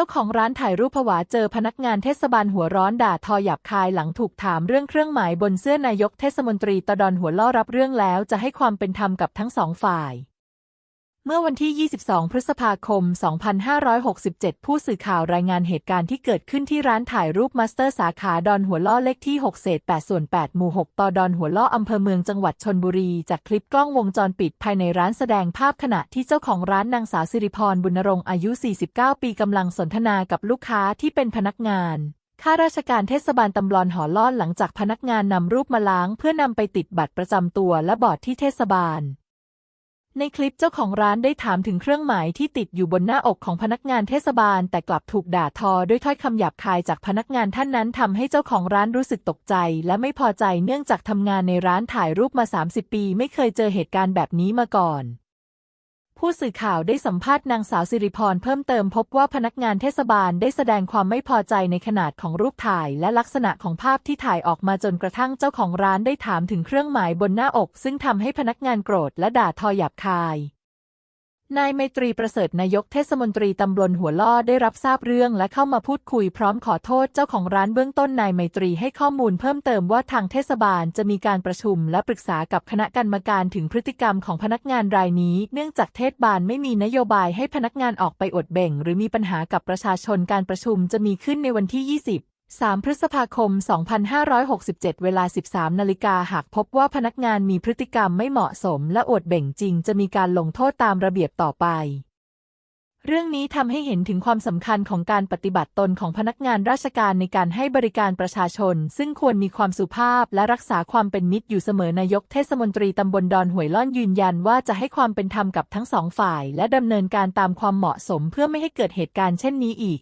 จ้าของร้านถ่ายรูปผวาเจอพนักงานเทศบาลหัวร้อนด่าทอหยาบคายหลังถูกถามเรื่องเครื่องหมายบนเสื้อนายกเทศมนตรีตะดอนหัวล่อรับเรื่องแล้วจะให้ความเป็นธรรมกับทั้งสองฝ่าย เมื่อวันที่ 22 พฤษภาคม 2567 ผู้สื่อข่าวรายงานเหตุการณ์ที่เกิดขึ้นที่ร้านถ่ายรูปมาสเตอร์สาขาดอนหัวล่อเลขที่ 6 เศษ 8 ส่วน 8 หมู่ 6 ต่อดอนหัวล่ออำเภอเมืองจังหวัดชนบุรี จากคลิปกล้องวงจรปิดภายในร้านแสดงภาพขณะที่เจ้าของร้านนางสาวสิริพรบุญรงค์อายุ 49 ปีกำลังสนทนากับลูกค้าที่เป็นพนักงานข้าราชการเทศบาลตำบลหอล่อนหลังจากพนักงานนำรูปมาล้าง เพื่อนำไปติดบัตรประจำตัวและบอร์ดที่เทศบาล ในคลิปเจ้าของร้านได้ถามถึงเครื่องหมายที่ติดอยู่บนหน้าอกของพนักงานเทศบาล แต่กลับถูกด่าทอด้วยถ้อยคำหยาบคายจากพนักงานท่านนั้นทำให้เจ้าของร้านรู้สึกตกใจ และไม่พอใจเนื่องจากทำงานในร้านถ่ายรูปมา 30 ปี ไม่เคยเจอเหตุการณ์แบบนี้มาก่อน ผู้สื่อข่าวได้สัมภาษณ์นางสาวสิริพรเพิ่มเติมพบว่าพนักงานเทศบาลได้แสดงความไม่พอใจในขนาดของรูปถ่ายและลักษณะของภาพที่ถ่ายออกมาจนกระทั่งเจ้าของร้านได้ถามถึงเครื่องหมายบนหน้าอก ซึ่งทำให้พนักงานโกรธและด่าทอหยาบคาย นายไมตรีประเสริฐนายกเทศมนตรีตำบลหัวล่อได้รับทราบเรื่องและเข้ามาพูดคุยพร้อมขอโทษเจ้าของร้านเบื้องต้นนายไมตรีให้ข้อมูลเพิ่มเติมว่าทางเทศบาลจะมีการประชุมและปรึกษากับคณะกรรมการถึงพฤติกรรมของพนักงานรายนี้ เนื่องจากเทศบาลไม่มีนโยบายให้พนักงานออกไปอดเบ่ง หรือมีปัญหากับประชาชนการประชุมจะมีขึ้นในวันที่ 20 3 พฤษภาคม 2567 เวลา 13 นาฬิกาหากพบว่าพนักงานมีพฤติกรรมไม่เหมาะสมและอวดเบ่งจริง จะมีการลงโทษตามระเบียบต่อไป เรื่องนี้ทำให้เห็นถึงความสำคัญของการปฏิบัติตนของพนักงานราชการในการให้บริการประชาชน ซึ่งควรมีความสุภาพและรักษาความเป็นมิตรอยู่เสมอนายกเทศมนตรีตำบลดอนหวยล่อนยืนยันว่าจะให้ความเป็นธรรมกับทั้งสองฝ่าย และดำเนินการตามความเหมาะสมเพื่อไม่ให้เกิดเหตุการณ์เช่นนี้อีก